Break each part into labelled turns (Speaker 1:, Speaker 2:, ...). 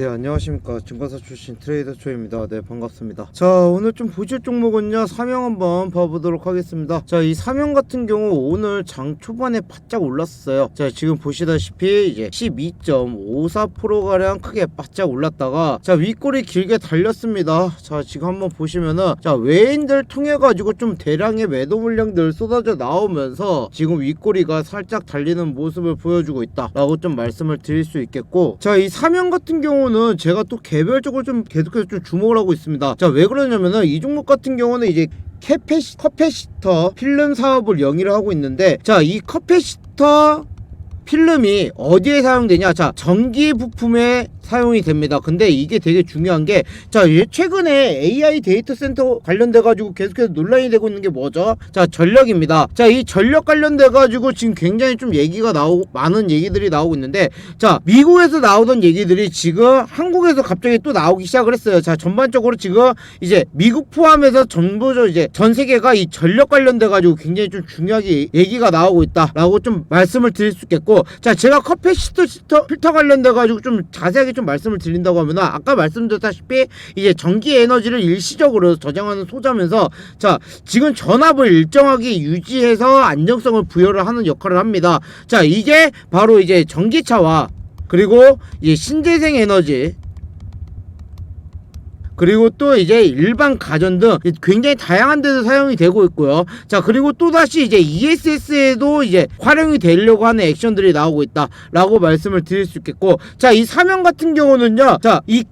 Speaker 1: 네 안녕하십니까. 증권사 출신 트레이더 초입니다. 네 반갑습니다. 자 오늘 좀 보실 종목은요. 사명 한번 봐보도록 하겠습니다. 자 이 사명 같은 경우 오늘 장 초반에 바짝 올랐어요. 자 지금 보시다시피 이제 12.54%가량 크게 바짝 올랐다가 자 윗골이 길게 달렸습니다. 자 지금 한번 보시면은 자 외인들 통해 가지고 좀 대량의 매도 물량들 쏟아져 나오면서 지금 윗꼬리가 살짝 달리는 모습을 보여주고 있다 라고 좀 말씀을 드릴 수 있겠고 자 이 사명 같은 경우 는 제가 또 개별적으로 좀 계속해서 좀 주목을 하고 있습니다. 자 왜 그러냐면은 이 종목 같은 경우는 이제 캐페시, 커패시터 필름 사업을 영위를 하고 있는데 자 이 커패시터 필름이 어디에 사용되냐? 자 전기 부품에 사용이 됩니다. 근데 이게 되게 중요한 게 자 최근에 AI 데이터 센터 관련돼 가지고 계속해서 논란이 되고 있는 게 뭐죠? 자 전력입니다. 자 이 전력 관련돼 가지고 지금 굉장히 좀 얘기가 나오고 많은 얘기들이 나오고 있는데 자 미국에서 나오던 얘기들이 지금 한국에서 갑자기 또 나오기 시작을 했어요. 자 전반적으로 지금 이제 미국 포함해서 전부죠 이제 전 세계가 이 전력 관련돼 가지고 굉장히 좀 중요하게 얘기가 나오고 있다라고 좀 말씀을 드릴 수 있겠고 자 제가 커피시터 시터- 필터 관련돼 가지고 좀 자세하게 좀 말씀을 드린다고 하면은 아까 말씀드렸다시피 이제 전기 에너지를 일시적으로 저장하는 소자면서 자 지금 전압을 일정하게 유지해서 안정성을 부여를 하는 역할을 합니다. 자 이게 바로 이제 전기차와 그리고 이제 신재생 에너지 그리고 또 이제 일반 가전 등 굉장히 다양한 데서 사용이 되고 있고요. 자, 그리고 또 다시 이제 ESS에도 이제 활용이 되려고 하는 액션들이 나오고 있다라고 말씀을 드릴 수 있겠고, 자, 이 사명 같은 경우는요, 자, 이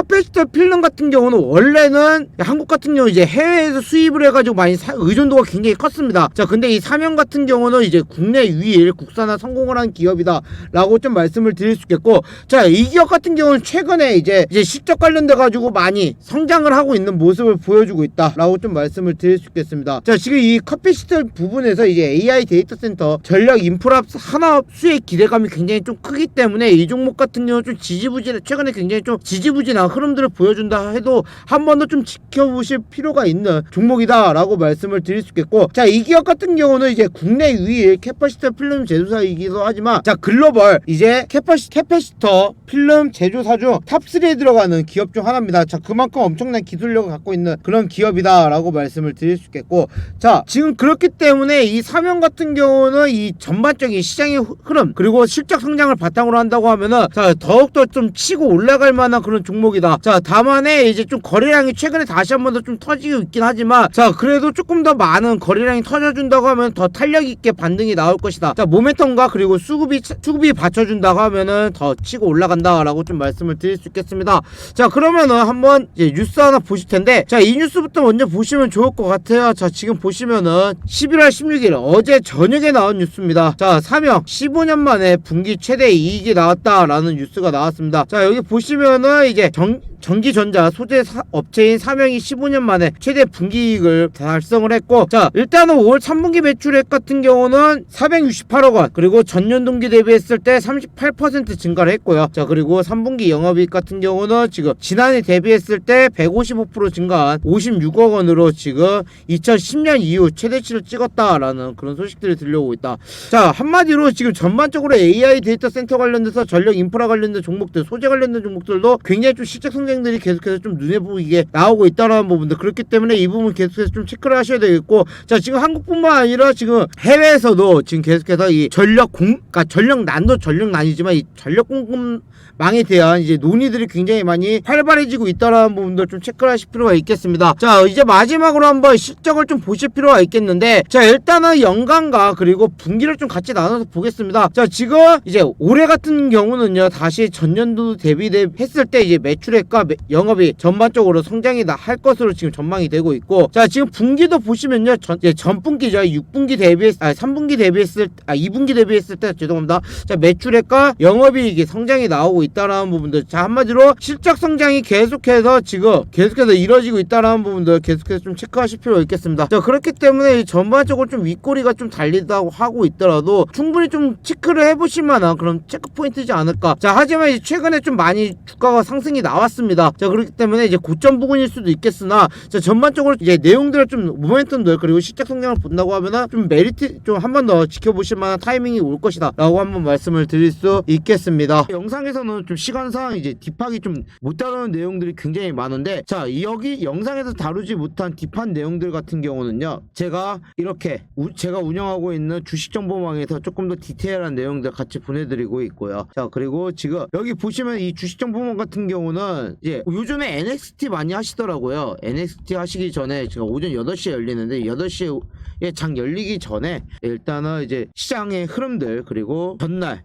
Speaker 1: 커패시터 필름 같은 경우는 원래는 한국 같은 경우 이제 해외에서 수입을 해가지고 많이 사- 의존도가 굉장히 컸습니다. 자, 근데 이 사명 같은 경우는 이제 국내 유일 국산화 성공을 한 기업이다라고 좀 말씀을 드릴 수 있겠고, 자, 이 기업 같은 경우는 최근에 이제 이제 실적 관련돼 가지고 많이 성장을 하고 있는 모습을 보여주고 있다라고 좀 말씀을 드릴 수 있겠습니다. 자, 지금 이 커피시터 부분에서 이제 AI 데이터 센터 전략 인프라 산업 수익 기대감이 굉장히 좀 크기 때문에 이 종목 같은 경우 좀 지지부진 최근에 굉장히 좀 지지부진 한 흐름들을 보여준다 해도 한 번 더 좀 지켜보실 필요가 있는 종목이다라고 말씀을 드릴 수 있겠고 자 이 기업 같은 경우는 이제 국내 유일 캐파시터 필름 제조사이기도 하지만 자 글로벌 이제 캐파시, 캐파시터 필름 제조사 중 탑3에 들어가는 기업 중 하나입니다. 자 그만큼 엄청난 기술력을 갖고 있는 그런 기업이다라고 말씀을 드릴 수 있겠고 자 지금 그렇기 때문에 이 사명 같은 경우는 이 전반적인 시장의 흐- 흐름 그리고 실적 성장을 바탕으로 한다고 하면은 자 더욱더 좀 치고 올라갈 만한 그런 종목 이다. 자 다만에 이제 좀 거래량이 최근에 다시 한 번 더 좀 터지고 있긴 하지만 자 그래도 조금 더 많은 거래량이 터져준다고 하면 더 탄력 있게 반등이 나올 것이다. 자 모멘텀과 그리고 수급이 차- 수급이 받쳐준다고 하면은 더 치고 올라간다라고 좀 말씀을 드릴 수 있겠습니다. 자 그러면은 한번 이제 뉴스 하나 보실 텐데 자 이 뉴스부터 먼저 보시면 좋을 것 같아요. 자 지금 보시면은 11월 16일 어제 저녁에 나온 뉴스입니다. 자 사명 15년 만에 분기 최대 이익이 나왔다라는 뉴스가 나왔습니다. 자 여기 보시면은 이제 정 전기전자 소재 사- 업체인 사명이 15년 만에 최대 분기이익을 달성을 했고 자 일단은 5월 3분기 매출액 같은 경우는 468억 원. 그리고 전년 동기 대비했을 때 38% 증가를 했고요. 자 그리고 3분기 영업이익 같은 경우는 지금 지난해 대비했을 때 155% 증가한 56억 원으로 지금 2010년 이후 최대치를 찍었다라는 그런 소식들이 들려오고 있다. 자 한마디로 지금 전반적으로 AI 데이터 센터 관련돼서 전력 인프라 관련된 종목들 소재 관련된 종목들도 굉장히 좀 실적 성장들이 계속해서 좀 눈에 보이게 나오고 있다라는 부분들 그렇기 때문에 이 부분 계속해서 좀 체크를 하셔야 되겠고 자 지금 한국뿐만 아니라 지금 해외에서도 지금 계속해서 이 전력 공 그러니까 전력 난도 전력 난이지만 이 전력 공급 망에 대한 이제 논의들이 굉장히 많이 활발해지고 있다라는 부분들 좀 체크를 하실 필요가 있겠습니다. 자, 이제 마지막으로 한번 실적을 좀 보실 필요가 있겠는데, 자, 일단은 연간과 그리고 분기를 좀 같이 나눠서 보겠습니다. 자, 지금 이제 올해 같은 경우는요, 다시 전년도 대비 했을 때 이제 매 출액과 매- 영업이 전반적으로 성장이 나- 할 것으로 지금 전망이 되고 있고, 자, 지금 분기도 보시면요, 전, 이제 전분기죠. 6분기 대비했, 아, 3분기 대비했을, 아, 2분기 대비했을 때 죄송합니다. 자, 매출액과 영업이익이 성장이 나오고 있다라는 부분들. 자, 한마디로 실적 성장이 계속해서 지금 계속해서 이뤄지고 있다라는 부분들 계속해서 좀 체크하실 필요가 있겠습니다. 자, 그렇기 때문에 이 전반적으로 좀 윗꼬리가 좀 달리다고 하고 있더라도 충분히 좀 체크를 해보실 만한 그런 체크 포인트지 않을까. 자, 하지만 이제 최근에 좀 많이 주가가 상승이 나왔습니다. 자 그렇기 때문에 이제 고점 부분일 수도 있겠으나 자 전반적으로 이제 내용들을 좀 모멘텀들 그리고 실적 성장을 본다고 하면은 좀 메리트 좀 한 번 더 지켜보실 만한 타이밍이 올 것이다라고 한번 말씀을 드릴 수 있겠습니다. 영상에서는 좀 시간상 이제 딥하게 좀 못 다루는 내용들이 굉장히 많은데 자 여기 영상에서 다루지 못한 딥한 내용들 같은 경우는요 제가 이렇게 우- 제가 운영하고 있는 주식 정보망에서 조금 더 디테일한 내용들 같이 보내드리고 있고요. 자 그리고 지금 여기 보시면 이 주식 정보망 같은 경우는 이제 요즘에 NXT 많이 하시더라고요. NXT 하시기 전에 제가 오전 8시에 열리는데 8시에 장 열리기 전에 일단은 이제 시장의 흐름들 그리고 전날